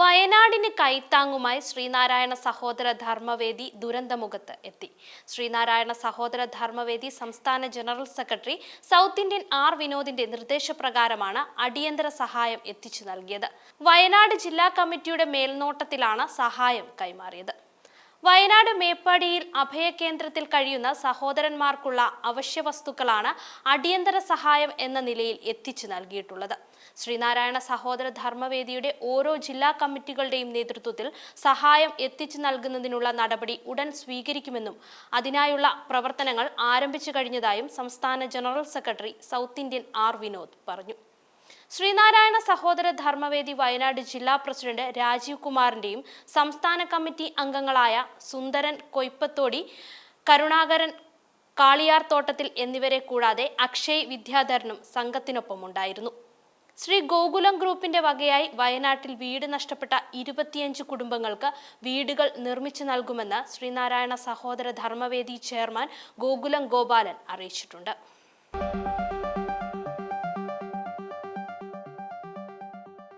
വയനാടിന് കൈത്താങ്ങുമായി ശ്രീനാരായണ സഹോദര ധർമ്മവേദി ദുരന്തമുഖത്ത് എത്തി. ശ്രീനാരായണ സഹോദര ധർമ്മവേദി സംസ്ഥാന general secretary South Indian R വിനോദിന്റെ നിർദ്ദേശപ്രകാരമാണ് അടിയന്തര സഹായം എത്തിച്ചു നൽകിയത്. വയനാട് ജില്ലാ കമ്മിറ്റിയുടെ മേൽനോട്ടത്തിലാണ് സഹായം കൈമാറിയത്. വയനാട് മേപ്പാടിയിൽ അഭയകേന്ദ്രത്തിൽ കഴിയുന്ന സഹോദരന്മാർക്കുള്ള അവശ്യ വസ്തുക്കളാണ് അടിയന്തര സഹായം എന്ന നിലയിൽ എത്തിച്ചു നൽകിയിട്ടുള്ളത്. ശ്രീനാരായണ സഹോദര ധർമ്മവേദിയുടെ ഓരോ ജില്ലാ കമ്മിറ്റികളുടെയും നേതൃത്വത്തിൽ സഹായം എത്തിച്ചു നൽകുന്നതിനുള്ള നടപടി ഉടൻ സ്വീകരിക്കുമെന്നും അതിനായുള്ള പ്രവർത്തനങ്ങൾ ആരംഭിച്ചു കഴിഞ്ഞതായും സംസ്ഥാന general secretary South Indian R Vinod പറഞ്ഞു. ശ്രീനാരായണ സഹോദര ധർമ്മവേദി വയനാട് ജില്ലാ പ്രസിഡന്റ് രാജീവ് കുമാറിന്റെയും സംസ്ഥാന കമ്മിറ്റി അംഗങ്ങളായ സുന്ദരൻ കൊയ്പ്പത്തോടി കരുണാകരൻ കാളിയാർ തോട്ടത്തിൽ എന്നിവരെ കൂടാതെ അക്ഷയ് വിദ്യാധരനും സംഘത്തിനൊപ്പമുണ്ടായിരുന്നു ശ്രീ ഗോകുലം ഗ്രൂപ്പിന്റെ വകയായി വയനാട്ടിൽ വീട് നഷ്ടപ്പെട്ട ഇരുപത്തിയഞ്ച് കുടുംബങ്ങൾക്ക് വീടുകൾ നിർമ്മിച്ചു നൽകുമെന്ന് ശ്രീനാരായണ സഹോദര ധർമ്മവേദി ചെയർമാൻ ഗോകുലം ഗോപാലൻ അറിയിച്ചിട്ടുണ്ട്.